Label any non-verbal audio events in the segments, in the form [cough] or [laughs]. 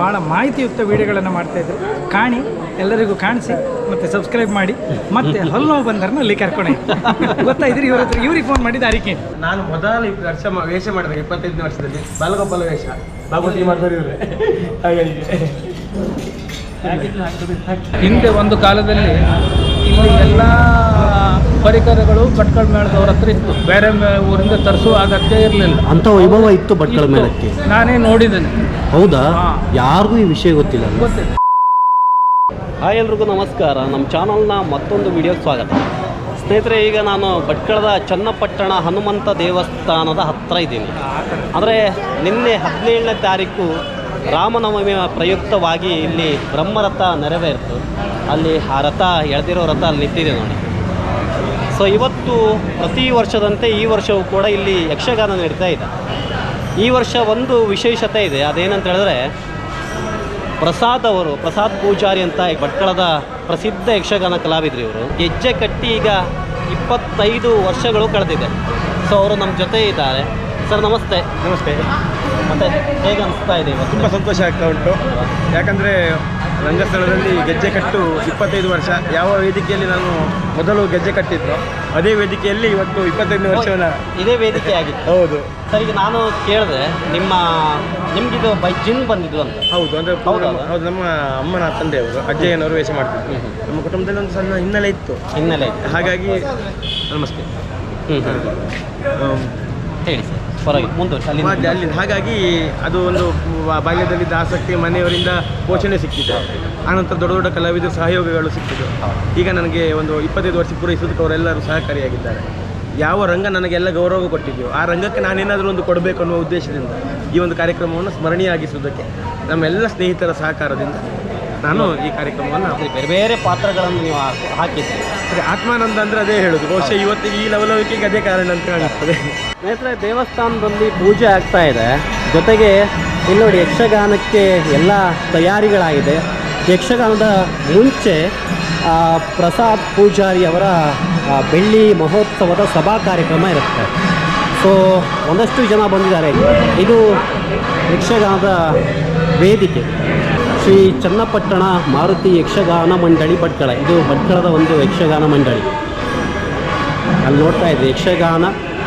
ಭಾಳ ಮಾಹಿತಿಯುಕ್ತ ವಿಡಿಯೋಗಳನ್ನು ಮಾಡ್ತಾಯಿದ್ರು ಕಾಣಿ ಎಲ್ಲರಿಗೂ ಕಾಣಿಸಿ ಮತ್ತು ಸಬ್ಸ್ಕ್ರೈಬ್ ಮಾಡಿ ಮತ್ತೆ ಹಲ್ಲು ನೋವು ಬಂದ್ರನ್ನ ಅಲ್ಲಿ ಕರ್ಕೊಂಡು ಗೊತ್ತಾಯ್ತು ಇವ್ರ ಹತ್ರ ಇವ್ರಿಗೆ ಫೋನ್ ಮಾಡಿದ ಅರಿಕೆ. ನಾನು ಮೊದಲ ವರ್ಷ ವೇಷ ಮಾಡಿದೆ ಇಪ್ಪತ್ತೈದನೇ ವರ್ಷದಲ್ಲಿ ಬಾಲಗೋಪಾಲ ವೇಷ. ಭಗವತಿ ಮಾಡ್ತಾರೆ ಹಾಗಾಗಿ. ಹಿಂದೆ ಒಂದು ಕಾಲದಲ್ಲಿ ಇಲ್ಲಿ ಎಲ್ಲ ಪರಿಕರಗಳು ಭಟ್ಕಳ ಮೇಳದವ್ರ ಹತ್ರ ಇತ್ತು. ಬೇರೆ ಊರಿಂದ ತರಿಸುವ ಅಗತ್ಯ ಇರಲಿಲ್ಲ. ಅಂತ ವೈಭವ ಇತ್ತು ಭಟ್ಕಳ ಮೇಳಕ್ಕೆ? ನಾನೇ ನೋಡಿದ್ದೇನೆ. ಹೌದಾ. ಯಾರಿಗೂ ಈ ವಿಷಯ ಗೊತ್ತಿಲ್ಲ ಗೊತ್ತಿಲ್ಲ. ಹಾಯ್ ಎಲ್ರಿಗೂ ನಮಸ್ಕಾರ. ನಮ್ಮ ಚಾನಲ್ನ ಮತ್ತೊಂದು ವಿಡಿಯೋಗೆ ಸ್ವಾಗತ. ಸ್ನೇಹಿತರೆ ಈಗ ನಾನು ಭಟ್ಕಳದ ಚನ್ನಪಟ್ಟಣ ಹನುಮಂತ ದೇವಸ್ಥಾನದ ಹತ್ತಿರ ಇದ್ದೀನಿ. ಅಂದರೆ ನಿನ್ನೆ ಹದಿನೇಳನೇ ತಾರೀಕು ರಾಮನವಮಿ ಪ್ರಯುಕ್ತವಾಗಿ ಇಲ್ಲಿ ಬ್ರಹ್ಮರಥ ನೆರವೇರಿತು. ಅಲ್ಲಿ ಆ ರಥ ಎಳೆದಿರೋ ರಥ ಅಲ್ಲಿ ನಿಂತಿದೆ ನೋಡಿ. ಸೊ ಇವತ್ತು ಪ್ರತಿ ವರ್ಷದಂತೆ ಈ ವರ್ಷವೂ ಕೂಡ ಇಲ್ಲಿ ಯಕ್ಷಗಾನ ನಡೀತಾ ಇದೆ. ಈ ವರ್ಷ ಒಂದು ವಿಶೇಷತೆ ಇದೆ. ಅದೇನಂತ ಹೇಳಿದ್ರೆ ಪ್ರಸಾದ್ ಅವರು ಪ್ರಸಾದ್ ಪೂಜಾರಿ ಅಂತ ಭಟ್ಕಳದ ಪ್ರಸಿದ್ಧ ಯಕ್ಷಗಾನ ಕಲಾವಿದರು ಇವರು. ಹೆಜ್ಜೆ ಕಟ್ಟಿ ಈಗ ಇಪ್ಪತ್ತೈದು ವರ್ಷಗಳು ಕಳೆದಿದೆ. ಸೊ ಅವರು ನಮ್ಮ ಜೊತೆ ಇದ್ದಾರೆ. ಸರ್ ನಮಸ್ತೆ. ನಮಸ್ತೆ. ಮತ್ತೆ ಹೇಗೆ ಅನಿಸ್ತಾ ಇದೆ ಇವತ್ತು? ತುಂಬ ಸಂತೋಷ ಆಗ್ತಾ ಉಂಟು. ಯಾಕಂದರೆ ರಂಗಸ್ಥಳದಲ್ಲಿ ಗೆಜ್ಜೆ ಕಟ್ಟು ಇಪ್ಪತ್ತೈದು ವರ್ಷ. ಯಾವ ವೇದಿಕೆಯಲ್ಲಿ ನಾನು ಮೊದಲು ಗೆಜ್ಜೆ ಕಟ್ಟಿದ್ದು? ಅದೇ ವೇದಿಕೆಯಲ್ಲಿ ಇವತ್ತು ಇಪ್ಪತ್ತೈದು ವರ್ಷವನ್ನ ಇದೇ ವೇದಿಕೆ ಆಗಿತ್ತು. ಹೌದು. ಸರ್ ಈಗ ನಾನು ಕೇಳಿದೆ ನಿಮ್ಮ ನಿಮ್ಗಿದು ಬೈ ಜಿನ್ ಬಂದಿದ್ದು ಅಂತ. ಹೌದು ಅಂದರೆ ಹೌದಾ? ನಮ್ಮ ಅಮ್ಮನ ತಂದೆಯವರು ಅಜ್ಜಯ್ಯನವರು ವೇಷ ಮಾಡ್ತಿದ್ರು. ನಮ್ಮ ಕುಟುಂಬದಲ್ಲಿ ಒಂದು ಸಣ್ಣ ಹಿನ್ನೆಲೆ ಇತ್ತು. ಹಿನ್ನೆಲೆ ಇತ್ತು. ಹಾಗಾಗಿ ನಮಸ್ತೆ. ಹ್ಞೂ ಹೇಳಿ ಸರ್. ಪರವಾಗಿ ಅಲ್ಲಿ ಹಾಗಾಗಿ ಅದು ಒಂದು ಬಾಲ್ಯದಲ್ಲಿದ್ದ ಆಸಕ್ತಿ ಮನೆಯವರಿಂದ ಪೋಷಣೆ ಸಿಕ್ಕಿತ್ತು ಆನಂತರ ದೊಡ್ಡ ದೊಡ್ಡ ಕಲಾವಿದರು ಸಹಯೋಗಗಳು ಸಿಕ್ಕಿದ್ದು ಈಗ ನನಗೆ ಒಂದು ಇಪ್ಪತ್ತೈದು ವರ್ಷ ಪೂರೈಸೋದಕ್ಕೆ ಅವರೆಲ್ಲರೂ ಸಹಕಾರಿಯಾಗಿದ್ದಾರೆ. ಯಾವ ರಂಗ ನನಗೆಲ್ಲ ಗೌರವ ಕೊಟ್ಟಿದೆಯೋ ಆ ರಂಗಕ್ಕೆ ನಾನೇನಾದರೂ ಒಂದು ಕೊಡಬೇಕು ಅನ್ನೋ ಉದ್ದೇಶದಿಂದ ಈ ಒಂದು ಕಾರ್ಯಕ್ರಮವನ್ನು ಸ್ಮರಣೀಯಾಗಿಸುವುದಕ್ಕೆ ನಮ್ಮೆಲ್ಲ ಸ್ನೇಹಿತರ ಸಹಕಾರದಿಂದ ನಾನು ಈ ಕಾರ್ಯಕ್ರಮವನ್ನು ಬೇರೆ ಬೇರೆ ಪಾತ್ರಗಳನ್ನು ನೀವು ಹಾಕ್- ಸರಿ ಅದೇ ಆತ್ಮಾನಂದ ಅಂದರೆ ಅದೇ ಹೇಳೋದು. ಬಹುಶಃ ಇವತ್ತಿಗೆ ಈ ಲವಲವಿಕೆಗೆ ಅದೇ ಕಾರಣ ಅಂತ ಕಾಣಿಸ್ತದೆ ಸ್ನೇಹಿತರೆ, ದೇವಸ್ಥಾನದಲ್ಲಿ ಪೂಜೆ ಆಗ್ತಾ ಇದೆ. ಜೊತೆಗೆ ಇಲ್ಲಿ ನೋಡಿ ಯಕ್ಷಗಾನಕ್ಕೆ ಎಲ್ಲ ತಯಾರಿಗಳಾಗಿದೆ. ಯಕ್ಷಗಾನದ ಮುಂಚೆ ಪ್ರಸಾದ್ ಪೂಜಾರಿ ಅವರ ಬೆಳ್ಳಿ ಮಹೋತ್ಸವದ ಸಭಾ ಕಾರ್ಯಕ್ರಮ ಇರುತ್ತೆ. ಸೊ ಒಂದಷ್ಟು ಜನ ಬಂದಿದ್ದಾರೆ. ಇದು ಯಕ್ಷಗಾನದ ವೇದಿಕೆ. ಶ್ರೀ ಚನ್ನಪಟ್ಟಣ ಮಾರುತಿ ಯಕ್ಷಗಾನ ಮಂಡಳಿ ಭಟ್ಕಳ. ಇದು ಭಟ್ಕಳದ ಒಂದು ಯಕ್ಷಗಾನ ಮಂಡಳಿ. ಅಲ್ಲಿ ನೋಡ್ತಾ ಇದ್ದೆ ಯಕ್ಷಗಾನ.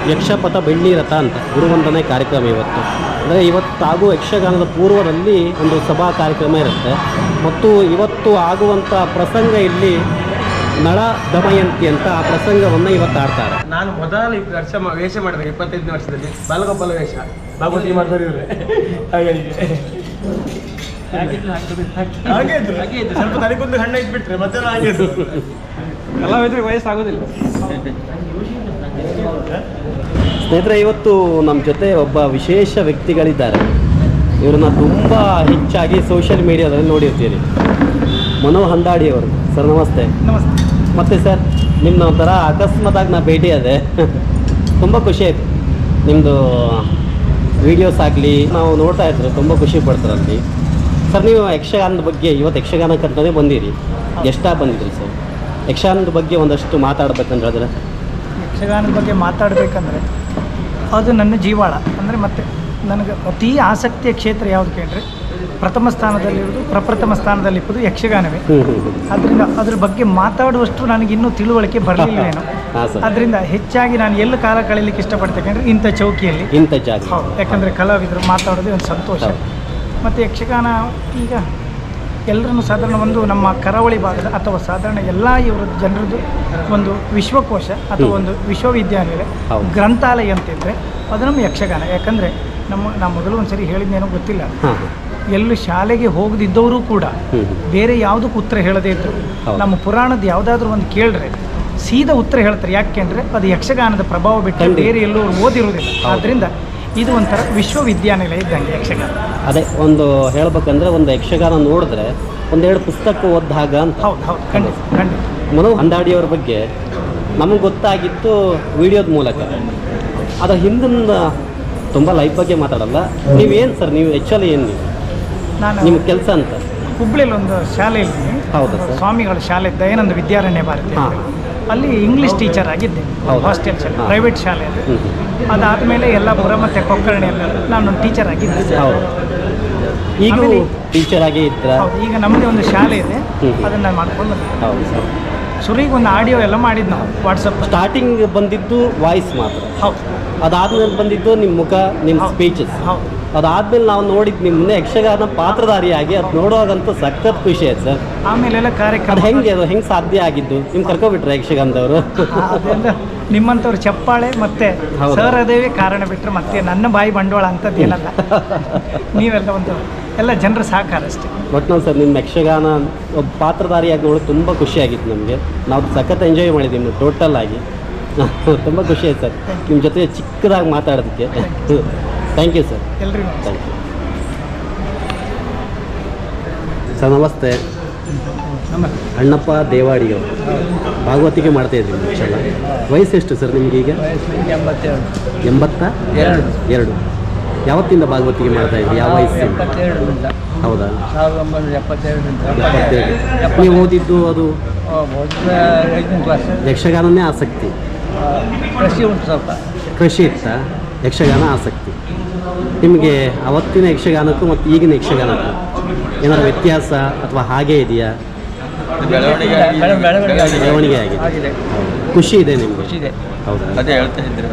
ಯಕ್ಷಪಥ ಬೆಳ್ಳಿ ರಥ ಅಂತ ಗುರುವಂದನೆ ಕಾರ್ಯಕ್ರಮ ಇವತ್ತು. ಅಂದರೆ ಇವತ್ತು ಆಗುವ ಯಕ್ಷಗಾನದ ಪೂರ್ವದಲ್ಲಿ ಒಂದು ಸಭಾ ಕಾರ್ಯಕ್ರಮ ಇರುತ್ತೆ. ಮತ್ತು ಇವತ್ತು ಆಗುವಂಥ ಪ್ರಸಂಗ ಇಲ್ಲಿ ನಳ ದಮಯಂತಿ ಅಂತ ಆ ಪ್ರಸಂಗವನ್ನು ಇವತ್ತು ಆಡ್ತಾರೆ. ನಾನು ಮೊದಲ ವರ್ಷ ಮ- ವೇಷ ಮಾಡಿದೆ ಇಪ್ಪತ್ತೈದನೇ ವರ್ಷದಲ್ಲಿ. ಬಾಲಗೋಪಾಲ ವೇಷ. ಭಾಗವತಿ ಮಾಡ್ತಾರೆ ಇವ್ರೆ ಹಾಗಾಗಿ. ಹಾಗೆ ಇದ್ರು. ಸ್ವಲ್ಪ ತಲೆಗೊಂದು ಹಣ್ಣ ಇಟ್ಬಿಟ್ರೆ ಮತ್ತೆ ಹಾಗೆ ಇದ್ರು. ಕಲಾವಿದ್ರಿಗೆ ವಯಸ್ಸಾಗೋದಿಲ್ಲ. ಸ್ನೇಹಿತರೆ ಇವತ್ತು ನಮ್ಮ ಜೊತೆ ಒಬ್ಬ ವಿಶೇಷ ವ್ಯಕ್ತಿಗಳಿದ್ದಾರೆ. ಇವ್ರನ್ನ ತುಂಬ ಹೆಚ್ಚಾಗಿ ಸೋಷಿಯಲ್ ಮೀಡಿಯಾದಲ್ಲಿ ನೋಡಿರ್ತೀರಿ. ಮನೋ ಹಂದಾಡಿ ಅವರು. ಸರ್ ನಮಸ್ತೆ. ನಮಸ್ತೆ. ಮತ್ತೆ ಸರ್ ನಿಮ್ಮನ್ನ ಒಂಥರ ಅಕಸ್ಮಾತಾಗಿ ನಾ ಭೇಟಿಯಾದೆ ತುಂಬ ಖುಷಿ ಆಯಿತು. ನಿಮ್ಮದು ವೀಡಿಯೋಸ್ ಆಗಲಿ ನಾವು ನೋಡ್ತಾ ಇದ್ರು ತುಂಬ ಖುಷಿ ಪಡ್ತಾರಲ್ಲಿ ಸರ್ ನೀವು ಯಕ್ಷಗಾನದ ಬಗ್ಗೆ ಇವತ್ತು ಯಕ್ಷಗಾನಕ್ಕಂತಲೇ ಬಂದಿರಿ. ಎಷ್ಟಾ ಬಂದಿದ್ರಿ ಸರ್? ಯಕ್ಷಗಾನದ ಬಗ್ಗೆ ಒಂದಷ್ಟು ಮಾತಾಡ್ಬೇಕಂದ್ರೆ ಹೇಳಿದ್ರೆ. ಯಕ್ಷಗಾನದ ಬಗ್ಗೆ ಮಾತಾಡಬೇಕಂದ್ರೆ ಅದು ನನ್ನ ಜೀವಾಳ. ಅಂದರೆ ಮತ್ತೆ ನನಗೆ ಅತಿ ಆಸಕ್ತಿಯ ಕ್ಷೇತ್ರ ಯಾವುದು ಕೇಳಿದ್ರೆ ಪ್ರಥಮ ಸ್ಥಾನದಲ್ಲಿರುವುದು ಪ್ರಪ್ರಥಮ ಸ್ಥಾನದಲ್ಲಿಪ್ಪದು ಯಕ್ಷಗಾನವೇ. ಅದರಿಂದ ಅದ್ರ ಬಗ್ಗೆ ಮಾತಾಡುವಷ್ಟು ನನಗೆ ಇನ್ನೂ ತಿಳುವಳಿಕೆ ಬರಲಿಲ್ಲ ಏನು. ಅದರಿಂದ ಹೆಚ್ಚಾಗಿ ನಾನು ಎಲ್ಲ ಕಾಲ ಕಳೀಲಿಕ್ಕೆ ಇಷ್ಟಪಡ್ತೇನೆ. ಅಂದರೆ ಇಂಥ ಚೌಕಿಯಲ್ಲಿ ಇಂಥ ಜಾಗ. ಹೌದು. ಯಾಕಂದರೆ ಕಲಾವಿದರು ಮಾತಾಡೋದೇ ಒಂದು ಸಂತೋಷ. ಮತ್ತು ಯಕ್ಷಗಾನ ಈಗ ಎಲ್ಲರನ್ನು ಸಾಧಾರಣ ಒಂದು ನಮ್ಮ ಕರಾವಳಿ ಭಾಗದ ಅಥವಾ ಸಾಧಾರಣ ಎಲ್ಲ ಇವರ ಜನರದ್ದು ಒಂದು ವಿಶ್ವಕೋಶ ಅಥವಾ ಒಂದು ವಿಶ್ವವಿದ್ಯಾನಿಲಯ. ಗ್ರಂಥಾಲಯ ಅಂತಿದ್ರೆ ಅದು ನಮ್ಮ ಯಕ್ಷಗಾನ. ಯಾಕಂದರೆ ನಮ್ಮ ನಾ ಮೊದಲು ಒಂದು ಸರಿ ಹೇಳಿದ್ದೇನೋ ಗೊತ್ತಿಲ್ಲ. ಎಲ್ಲೂ ಶಾಲೆಗೆ ಹೋಗದಿದ್ದವರು ಕೂಡ ಬೇರೆ ಯಾವುದಕ್ಕೂ ಉತ್ತರ ಹೇಳದೇ ಇದ್ರು. ನಮ್ಮ ಪುರಾಣದ ಯಾವುದಾದ್ರೂ ಒಂದು ಕೇಳ್ರೆ ಸೀದಾ ಉತ್ತರ ಹೇಳ್ತಾರೆ. ಯಾಕೆಂದ್ರೆ ಅದು ಯಕ್ಷಗಾನದ ಪ್ರಭಾವ ಬಿಟ್ಟು ಬೇರೆ ಎಲ್ಲೂ ಓದಿರೋದಿಲ್ಲ. ಆದ್ದರಿಂದ ಇದು ಒಂಥರ ವಿಶ್ವವಿದ್ಯಾನಿಲಯ ಇದ್ದಂಗೆ ಯಕ್ಷಗಾನ. ಅದೇ ಒಂದು ಹೇಳ್ಬೇಕಂದ್ರೆ ಒಂದು ಯಕ್ಷಗಾನ ನೋಡಿದ್ರೆ ಒಂದೆರಡು ಪುಸ್ತಕ ಓದ್ದಾಗ ಅಂತ. ಹೌದು ಹೌದು ಖಂಡಿತ ಖಂಡಿತ. ಮನೋ ಹಂದಾಡಿಯವ್ರ ಬಗ್ಗೆ ನಮಗೆ ಗೊತ್ತಾಗಿತ್ತು ವಿಡಿಯೋದ ಮೂಲಕ. ಅದರ ಹಿಂದಿನ ತುಂಬ ಲೈಫ್ ಬಗ್ಗೆ ಮಾತಾಡಲ್ಲ. ನೀವೇನು ಸರ್ ನೀವು ಆ್ಯಕ್ಚುಲಿ ಏನು ನೀವು? ನಾನು ನಿಮ್ಮ ಕೆಲಸ ಅಂತ? ಹುಬ್ಳಿಯಲ್ಲಿ ಒಂದು ಶಾಲೆ ಇದ್ದೀನಿ ಹೌದು ಸರ್? ಸ್ವಾಮಿಗಳ ಶಾಲೆ ಇದ್ದ ಏನೊಂದು ವಿದ್ಯಾರಣ್ಯ ಭಾರತಿ ಹಾ. ಅಲ್ಲಿ ಇಂಗ್ಲೀಷ್ ಟೀಚರ್ ಆಗಿದ್ದೆ? ಹಾಸ್ಟೆಲ್ ಶಾಲೆ ಪ್ರೈವೇಟ್ ಶಾಲೆ ಅದು. ಹ್ಞೂ ಹ್ಞೂ ಅದಾದಮೇಲೆ ಎಲ್ಲ ಮತ್ತೆ ಕೊಕ್ಕರ್ಣಿಯಲ್ಲಿ ನಾನು ಟೀಚರ್ ಆಗಿದ್ದೆ. ಹೌದು. ಈಗ ಟೀಚರ್ ಆಗೇ ಇದ್ರ? ಈಗ ನಮ್ಮದೇ ಒಂದು ಶಾಲೆ ಇದೆ. ಅದನ್ನ ಅದನ್ನು ನಾನು ಮಾಡ್ಕೊಂಡು. ಹೌದು ಸರ್. ಶುರುವಿಗೆ ಒಂದು ಆಡಿಯೋ ಎಲ್ಲ ಮಾಡಿದ್ದು ನಾವು ವಾಟ್ಸಪ್ ಸ್ಟಾರ್ಟಿಂಗ್ ಬಂದಿದ್ದು ವಾಯ್ಸ್ ಮಾತ್ರ. ಹೌದು. ಅದಾದ್ಮೇಲೆ ಬಂದಿದ್ದು ನಿಮ್ಮ ಮುಖ ನಿಮ್ಮ. ಸ್ಪೀಚಸ್ ಹೌದು. ಅದಾದ್ಮೇಲೆ ನಾವು ನೋಡಿದ್ದು ನಿಮ್ಮನ್ನೇ ಯಕ್ಷಗಾನ ಪಾತ್ರಧಾರಿಯಾಗಿ ಅದು ನೋಡುವಾಗಂತೂ ಸಖತ್ ಖುಷಿ ಆಯ್ತು ಸರ್. ಆಮೇಲೆಲ್ಲ ಕಾರ್ಯಕ್ರಮ. ಅದು ಹೆಂಗೆ ಅದು ಹೆಂಗೆ ಸಾಧ್ಯ ಆಗಿದ್ದು? ನಿಮ್ ಕರ್ಕೊಬಿಟ್ರೆ ಯಕ್ಷಗಾನದವರು? ಅದೆಲ್ಲ ನಿಮ್ಮಂಥವ್ರು ಚಪ್ಪಾಳೆ ಮತ್ತೆ ಹೌದು. ಸರ್ ಅದೇವೇ ಕಾರಣ ಬಿಟ್ಟರೆ ಮತ್ತೆ ನನ್ನ ಬಾಯಿ ಬಂಡವಾಳ ಅಂಥದ್ದು ಏನಲ್ಲ [laughs] ನೀವೆಲ್ಲ ಒಂದು ಎಲ್ಲ ಜನರ ಸಹಕಾರ ಅಷ್ಟೇ. ಒಟ್ನಲ್ಲಿ ಸರ್ ನಿಮ್ಮ ಯಕ್ಷಗಾನ ಒಬ್ಬ ಪಾತ್ರಧಾರಿಯಾಗಿ ನೋಡೋದು ತುಂಬ ಖುಷಿಯಾಗಿತ್ತು ನಮಗೆ. ನಾವು ಸಖತ್ ಎಂಜಾಯ್ ಮಾಡಿದ್ದೀವಿ ಟೋಟಲ್ ಆಗಿ. [laughs] ತುಂಬ ಖುಷಿ ಆಯ್ತು ಸರ್. ನಿಮ್ಮ ಜೊತೆ ಚಿಕ್ಕದಾಗಿ ಮಾತಾಡೋದಕ್ಕೆ. ಥ್ಯಾಂಕ್ ಯು ಸರ್ ಎಲ್ರಿಗೂ ಥ್ಯಾಂಕ್ ಯು ಸರ್ ನಮಸ್ತೆ. ಅಣ್ಣಪ್ಪ ದೇವಾಡಿಯವರು ಭಾಗವತಿಗೆ ಮಾಡ್ತಾ ಇದ್ದೀವಿ ವಯಸ್ಸು ಎಷ್ಟು ಸರ್ ನಿಮ್ಗೆ ಈಗ? ಎಂಬತ್ತ? ಎರಡು. ಎರಡು. ಯಾವತ್ತಿಂದ ಭಾಗವತಿಗೆ ಮಾಡ್ತಾ ಇದ್ದೀವಿ ಯಾವ ವಯಸ್ಸು ಹೌದಾ? ಎಪ್ಪತ್ತೆರಡು ನೀವು ಓದಿದ್ದು ಅದು? ಯಕ್ಷಗಾನನೇ ಆಸಕ್ತಿ. ಕೃಷಿ ಉಂಟು ಸ್ವಲ್ಪ. ಕೃಷಿ ಇತ್ತ? ಯಕ್ಷಗಾನ ಆಸಕ್ತಿ. ನಿಮಗೆ ಅವತ್ತಿನ ಯಕ್ಷಗಾನಕ್ಕೂ ಮತ್ತು ಈಗಿನ ಯಕ್ಷಗಾನಕ್ಕೂ ಏನಾದರೂ ವ್ಯತ್ಯಾಸ ಅಥವಾ ಹಾಗೆ ಇದೆಯಾ? ಬೆಳವಣಿಗೆ ಆಗಿದೆ. ಖುಷಿ ಇದೆ ನಿಮಗೆ? ಖುಷಿ ಇದೆ. ಹೌದಾ. ಅದೇ ಹೇಳ್ತಾ ಇದ್ರು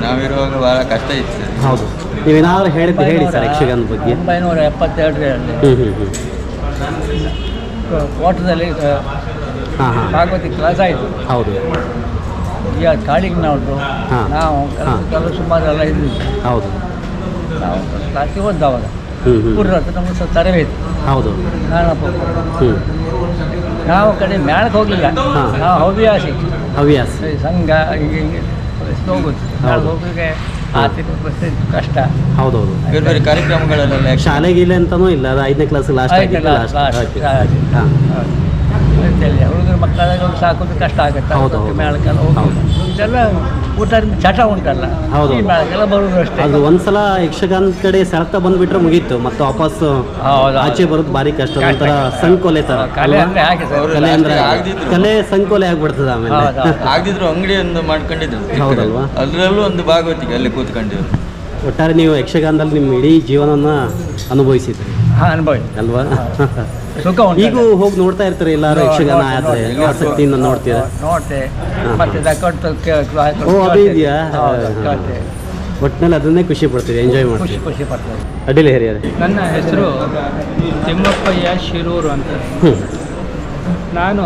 ನಾವಿರುವಾಗ ಬಹಳ ಕಷ್ಟ ಇತ್ತು. ಸರ್ ಹೌದು. ನೀವೇನಾದ್ರೂ ಹೇಳಿದ್ದು ಹೇಳಿ ಸರ್ ಯಕ್ಷಗಾನ ಬಗ್ಗೆ. ಒಂಬೈನೂರ ಎಪ್ಪತ್ತೆರಡರಲ್ಲಿ. ಹ್ಞೂ ಹ್ಞೂ ಹ್ಞೂ ಕೋಟದಲ್ಲಿ ಹಾಂ ಹಾಂ. ಭಾಗವತಿ ಕ್ಲಾಸ್ ಆಯಿತು. ಹೌದು. ಈಗ ಕಾಳಿಗೆ ನಾವು ಹಾ. ನಾವು ಹಾ. ಕೆಲವು ಸುಮಾರು ಎಲ್ಲ ಇದ್ವಿ ಹೌದು. ನಾವು ಕ್ಲಾಸಿಗೆ ಹೋದ ಅವಾಗ ಹ್ಞೂ ಹತ್ರ ನಮ್ಗೆ ಸ್ವಲ್ಪ ತರಬೇತಿ ಹೌದು. ನಾನಪ್ಪ ಹ್ಞೂ ನಾವು ಕಡೆ ಮೇಳಕ್ಕೆ ಹೋಗಲಿಲ್ಲ. ಹಾ. ನಾವು ಹವ್ಯಾಸಿ. ಹವ್ಯಾಸ. ಈ ಸಂಘ ಹೀಗೆ ಹೀಗೆ ಆರ್ಥಿಕ ಪರಿಸ್ಥಿತಿ ಕಷ್ಟ. ಹೌದೌದು. ಬೇರೆ ಬೇರೆ ಕಾರ್ಯಕ್ರಮಗಳಲ್ಲೆಲ್ಲ ಯಕ್ಷ- ಗೀಲೆ ಅಂತನೂ ಇಲ್ಲ. ಅದು ಐದನೇ ಕ್ಲಾಸ್ ಲಾಸ್ಟ್ ಆಗಿತ್ತು last. ಹಾಂ. ಹುಡುಗರ ಮಕ್ಕಳೆಲ್ಲ ಸಾಕೋದು ಕಷ್ಟ ಆಗುತ್ತೆ. ಹೌದು, ಹೌದು. ಮೇಳಕ್ಕೆಲ್ಲ ಹೋಗಿ ಹೌದು. ಇದೆಲ್ಲ ಊಟದಿಂದ ಚಟ ಉಂಟಲ್ಲ ಹೌದು. ಬರೋದು ಅಷ್ಟೇ ಅದು ಒಂದ್ಸಲ ಯಕ್ಷಗಾನದ ಕಡೆ ಸೆಳೆತ ಬಂದ್ಬಿಟ್ರೆ ಮುಗೀತು ಮತ್ತೆ ವಾಪಸ್ ಹೌದು. ಆಚೆ ಬರೋದು ಭಾರಿ ಕಷ್ಟ. ಒಂಥರ ಸಂಕೋಲೆ ತರ ಕಲೆ ಅಲ್ವಾ? ಅಂದ್ರೆ ಹಾಗೆ ಸರ್ ಕಲೆ ಅಂದ್ರೆ ಆಗ್ದಿದ್ರು. ಕಲೆ ಸಂಕೋಲೆ ಆಗ್ಬಿಡ್ತದ ಆಮೇಲೆ ಆಗಿದ್ರು ಹೌದು. ಆಗದಿದ್ರು ಅಂಗಡಿ ಒಂದು ಮಾಡ್ಕೊಂಡಿದ್ರು ಹೌದಲ್ವಾ? ಅದರಲ್ಲೂ ಒಂದು ಭಾಗವತಿಗೆ ಅಲ್ಲಿ ಕೂತ್ಕೊಂಡಿದ್ರು ಒಟ್ಟಾರೆ ನೀವು ಯಕ್ಷಗಾನದಲ್ಲಿ ನಿಮ್ಮ ಇಡೀ ಜೀವನನ ಅನುಭವಿಸಿದ್ರಿ ಹಾಂ ಅನುಭವಿ ಅಲ್ವಾ? ಸುಖ ಉಂಟು ಈಗೂ ಹೋಗಿ ನೋಡ್ತಾ ಇರ್ತಾರೆ ಎಲ್ಲಾರು ಯಕ್ಷಗಾನ ಆದ್ರೆ. ಆಸಕ್ತಿಯಿಂದ ನೋಡ್ತೀರಾ? ನೋಡ್ತೆ. ಮತ್ತೆ ದಕ್ಕೊಟ್ಟು ಓ, ಅದು ಇದೆಯಾ? ಒಟ್ಟಿನಲ್ಲಿ ಅದನ್ನೇ ಖುಷಿ ಪಡ್ತೀವಿ ಎಂಜಾಯ್ ಖುಷಿ ಮಾಡ್ತೀವಿ ಖುಷಿ ಪಡ್ತೀವಿ ಅಡ್ಡಿಲ್ಲ ಹಿರಿಯರೆ. ನನ್ನ ಹೆಸರು ತಿಮ್ಮಪ್ಪಯ್ಯ ಶಿರೂರು ಅಂತ. ನಾನು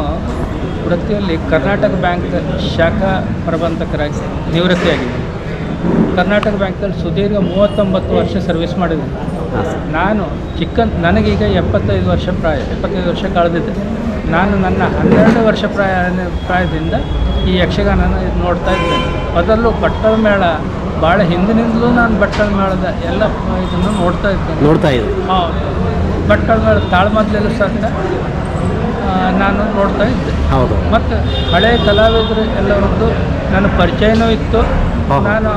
ವೃತ್ತಿಯಲ್ಲಿ ಕರ್ನಾಟಕ ಬ್ಯಾಂಕ್ ಶಾಖಾ ಪ್ರಬಂಧಕರಾಗಿ ನಿವೃತ್ತಿಯಾಗಿದ್ದೀನಿ. ಕರ್ನಾಟಕ ಬ್ಯಾಂಕಲ್ಲಿ ಸುದೀರ್ಘ ಮೂವತ್ತೊಂಬತ್ತು ವರ್ಷ ಸರ್ವಿಸ್ ಮಾಡಿದ್ದೀನಿ. ನಾನು ಚಿಕ್ಕ ನನಗೀಗ ಎಪ್ಪತ್ತೈದು ವರ್ಷ ಪ್ರಾಯ ಎಪ್ಪತ್ತೈದು ವರ್ಷ ಕಳೆದಿದೆ. ನಾನು ನನ್ನ ಹನ್ನೆರಡು ವರ್ಷ ಪ್ರಾಯ ಪ್ರಾಯದಿಂದ ಈ ಯಕ್ಷಗಾನನ ನೋಡ್ತಾ ಇದ್ದೇನೆ. ಅದರಲ್ಲೂ ಬಟ್ಟಲ ಮೇಳ ಭಾಳ ಹಿಂದಿನಿಂದಲೂ ನಾನು ಬಟ್ಟಲ ಮೇಳದ ಎಲ್ಲ ಇದನ್ನು ನೋಡ್ತಾ ಇದ್ದೇನೆ. ನೋಡ್ತಾ ಇದ್ದೆ. ಹೌದು. ಬಟ್ಟಲ ಮೇಳ ತಾಳ್ಮದ್ದಲೆಲ್ಲೂ ಸಹ ನಾನು ನೋಡ್ತಾ ಇದ್ದೆ. ಹೌದು. ಮತ್ತು ಹಳೆಯ ಕಲಾವಿದರು ಎಲ್ಲರದ್ದು ನನ್ನ ಪರಿಚಯನೂ ಇತ್ತು. ನಾನು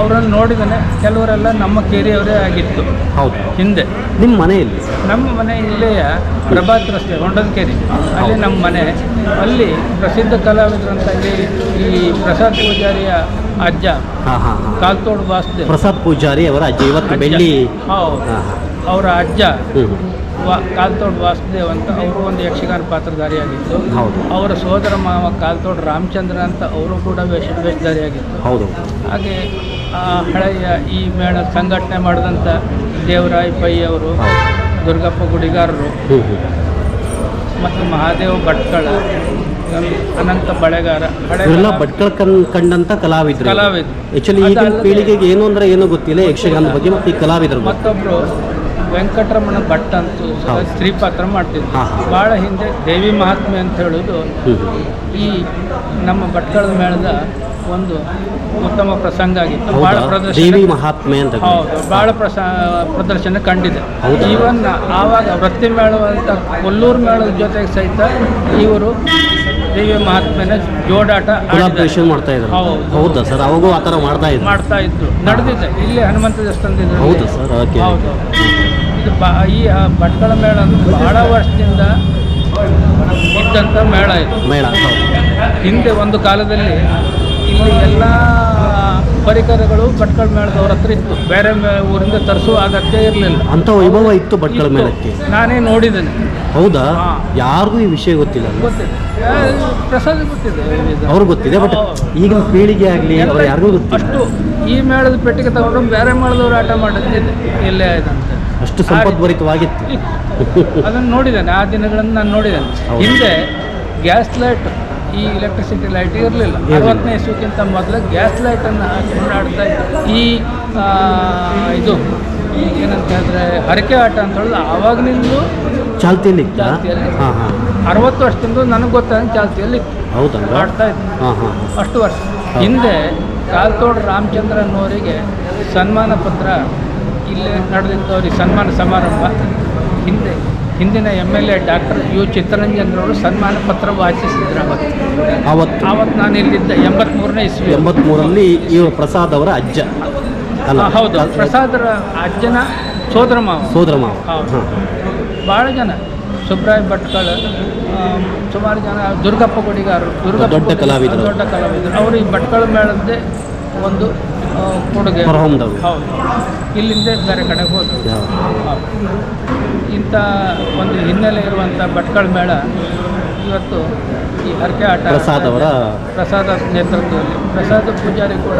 ಅವರನ್ನು ನೋಡಿದ್ದೇನೆ ಕೆಲವರೆಲ್ಲ ನಮ್ಮ ಕೇರಿಯವರೇ ಆಗಿತ್ತು. ಹೌದು. ಹಿಂದೆ. ನಿಮ್ಮ ಮನೆಯಲ್ಲಿ ನಮ್ಮ ಮನೆ ಇಲ್ಲೆಯ ಪ್ರಭಾತ್ ರಸ್ತೆ ಹೊಂಡದಕೇರಿ ಅಲ್ಲಿ ನಮ್ಮ ಮನೆ. ಅಲ್ಲಿ ಪ್ರಸಿದ್ಧ ಕಲಾವಿದರಂತ ಇಲ್ಲಿ ಈ ಪ್ರಸಾದ್ ಪೂಜಾರಿಯ ಅಜ್ಜ ಹಾಂ ಹಾಂ ಹಾಂ. ಕಾಲ್ತೋಡು ವಾಸುದೇವ್. ಪ್ರಸಾದ್ ಪೂಜಾರಿ ಅವರ ಅಜ್ಜ. ಇವತ್ತು. ಬೆಳ್ಳಿ ಹೌದು. ಅವರ ಅಜ್ಜ. ವಾ ಕಾಲ್ತೋಡು ವಾಸುದೇವ್ ಅಂತ ಅವರು ಒಂದು ಯಕ್ಷಗಾನ ಪಾತ್ರಧಾರಿಯಾಗಿತ್ತು ಹೌದು. ಅವರ ಸೋದರ ಮಾವ ಕಾಲ್ತೋಡ್ ರಾಮಚಂದ್ರ ಅಂತ ಅವರು ಕೂಡ ವೇಷ ವೇಷಧಾರಿಯಾಗಿತ್ತು ಹೌದು. ಹಾಗೆ ಆ ಹಳೆಯ ಈ ಮೇಳ ಸಂಘಟನೆ ಮಾಡಿದಂಥ ದೇವರಾಯ್ ಪೈ ಅವರು ದುರ್ಗಪ್ಪ ಗುಡಿಗಾರರು ಮತ್ತು ಮಹಾದೇವ್ ಭಟ್ಕಳ ಅನಂತ ಬಳೆಗಾರ ಇವರೆಲ್ಲ ಭಟ್ಕಳ ಕಣ್ ಕಂಡಂತ ಕಲಾವಿದರು. ಕಲಾವಿದ್ರು. ಆಕ್ಚುಲಿ ಈಗಿನ ಪೀಳಿಗೆಗೆ ಏನು ಅಂದ್ರೆ ಏನು ಗೊತ್ತಿಲ್ಲ ಯಕ್ಷಗಾನದ ಬಗ್ಗೆ ಮತ್ತು ಈ ಕಲಾವಿದರು. ಮತ್ತೊಬ್ಬರು ವೆಂಕಟರಮಣ ಭಟ್ ಅಂತೂ. ಸ್ತ್ರೀ ಪಾತ್ರ ಮಾಡ್ತಿದ್ರು. ಭಾಳ ಹಿಂದೆ ದೇವಿ ಮಹಾತ್ಮೆ ಅಂತ ಹೇಳೋದು ಈ ನಮ್ಮ ಭಟ್ಕಳದ ಮೇಳದ ಒಂದು ಉತ್ತಮ ಪ್ರಸಂಗ ಆಗಿತ್ತು. ಭಾಳ ಪ್ರದರ್ಶನ ದೇವಿ ಮಹಾತ್ಮೆ ಅಂತ ಹೌದು ಭಾಳ ಪ್ರಸ ಪ್ರದರ್ಶನ ಕಂಡಿದೆ? ಈವನ್ ಆವಾಗ ವೃತ್ತಿ ಮೇಳವಂತ ಕೊಲ್ಲೂರು ಮೇಳದ ಜೊತೆಗೆ ಸಹಿತ ಇವರು ದೇವಿ ಮಹಾತ್ಮೆನ ಜೋಡಾಟ ಮಾಡ್ತಾ ಇದ್ರು. ಹೌದು. ಸರ್? ಅವಾಗೂ ಆ ಥರ ಮಾಡ್ತಾ ಇದ್ರು. ಮಾಡ್ತಾ ಇದ್ರು. ನಡೆದಿದೆ. ಇಲ್ಲಿ ಹನುಮಂತ ದೇವಸ್ಥಾನದಿಂದ ಹೌದು ಸರ್? ಹೌದು. ಈ ಆ ಭಟ್ಕಳ ಮೇಳ ಬಹಳ ವರ್ಷದಿಂದ ಇದ್ದಂಥ ಮೇಳ ಇದು. ಮೇಳ ಹಿಂದೆ. ಒಂದು ಕಾಲದಲ್ಲಿ ಇಲ್ಲಿ ಎಲ್ಲ ಪರಿಕರಗಳು ಭಟ್ಕಳ ಮೇಳದವ್ರ ಹತ್ರ ಇತ್ತು. ಬೇರೆ ಊರಿಂದ ತರಿಸುವ ಅಗತ್ಯ ಇರಲಿಲ್ಲ. ಅಂತ ವೈಭವ ಇತ್ತು ಭಟ್ಕಳ ಮೇಳಕ್ಕೆ? ನಾನೇ ನೋಡಿದ್ದೇನೆ. ಹೌದಾ. ಯಾರಿಗೂ ಈ ವಿಷಯ ಗೊತ್ತಿಲ್ಲ? ಗೊತ್ತಿದೆ ಪ್ರಸಾದ್ ಗೊತ್ತಿದೆ. ಅವ್ರಿಗೆ ಗೊತ್ತಿದೆ ಬಟ್ ಈಗಿನ ಪೀಳಿಗೆ ಆಗಲಿ ಅವ್ರು ಯಾರಿಗೂ ಗೊತ್ತಿಲ್ಲ. ಅಷ್ಟು ಈ ಮೇಳದ ಪೆಟ್ಟಿಗೆ ತಗೊಂಡು ಬೇರೆ ಮೇಳದವ್ರು ಆಟ ಮಾಡಿದ್ದಿದೆ. ಎಲ್ಲೇ ಆಯ್ತಂತೆ. ಅಷ್ಟು ಸಂಪದ್ಭರಿತವಾಗಿತ್ತು. ಅದನ್ನು ನೋಡಿದ್ದೇನೆ ಆ ದಿನಗಳನ್ನು ನಾನು ನೋಡಿದ್ದೇನೆ. ಹಿಂದೆ. ಗ್ಯಾಸ್ ಲೈಟ್ ಈ ಎಲೆಕ್ಟ್ರಿಸಿಟಿ ಲೈಟ್ ಇರಲಿಲ್ಲ. ಅರವತ್ತನೇ ಇಸುಕ್ಕಿಂತ ಮೊದಲು ಗ್ಯಾಸ್ ಲೈಟನ್ನು ಹಾಕಿ ಆಡ್ತಾ ಇದ್ರು ಈ ಇದು ಏನಂತ ಹೇಳಿದ್ರೆ ಹರಕೆ ಆಟ ಅಂತ ಹೇಳಿದ್ರೆ ಆವಾಗಲಿಂದಲೂ ಚಾಲ್ತಿಯಲ್ಲಿ ಚಾಲ್ತಿಯಲ್ಲಿ. ಅರವತ್ತು ವರ್ಷದಿಂದ ನನಗೆ ಗೊತ್ತಾಗ ಚಾಲ್ತಿಯಲ್ಲಿ ಹೌದಲ್ವಾ? ಆಡ್ತಾ ಇತ್ತು ಅಷ್ಟು ವರ್ಷ. ಹಿಂದೆ ಕಾಲ್ತೋಡ್ ರಾಮಚಂದ್ರನವರಿಗೆ ಸನ್ಮಾನ ಪತ್ರ ಇಲ್ಲೇ ನಡೆದಿದ್ದವ್ರಿಗೆ ಸನ್ಮಾನ ಸಮಾರಂಭ. ಹಿಂದೆ ಹಿಂದಿನ M L A doctor U ಚಿತ್ತರಂಜನ್ರವರು ಸನ್ಮಾನ ಪತ್ರ ವಾಚಿಸಿದ್ರು ಅವತ್ತು. ಅವತ್ತು. ಅವತ್ತು ನಾನು ಇಲ್ಲಿದ್ದ ಎಂಬತ್ಮೂರನೇ ಇಸ್ವಿ. ಎಂಬತ್ಮೂರರಲ್ಲಿ ಇವರು ಪ್ರಸಾದ್ ಅವರ ಅಜ್ಜ. ಅಲ್ಲ ಹೌದು. ಪ್ರಸಾದರ ಅಜ್ಜನ ಸೋದರ ಮಾವ. ಸೋದರ ಮಾವ ಹೌದು. ಭಾಳ ಜನ. ಸುಬ್ರಾಯ್ ಭಟ್ಕಳ ಸುಮಾರು ಜನ ದುರ್ಗಪ್ಪ ಗುಡಿಗಾರರು. ದುರ್ಗಪ್ಪ ದೊಡ್ಡ ಕಲಾವಿದರು. ದೊಡ್ಡ ಕಲಾವಿದರು. ಅವರು ಈ ಭಟ್ಕಳ ಮೇಳದ್ದೇ ಒಂದು ಕೊಡುಗೆ. ಹೌದು ಇಲ್ಲಿಂದ ಬೇರೆ ಕಡೆ ಹೋದ್ರು ಹೌದು. ಇಂಥ ಒಂದು ಹಿನ್ನೆಲೆ ಇರುವಂಥ ಭಟ್ಕಳ ಮೇಳ ಇವತ್ತು ಈ ಹರಕೆ ಆಟ ಪ್ರಸಾದ್ ಅವರ ಪ್ರಸಾದ ನೇತೃತ್ವದಲ್ಲಿ. ಪ್ರಸಾದ ಪೂಜಾರಿ ಕೂಡ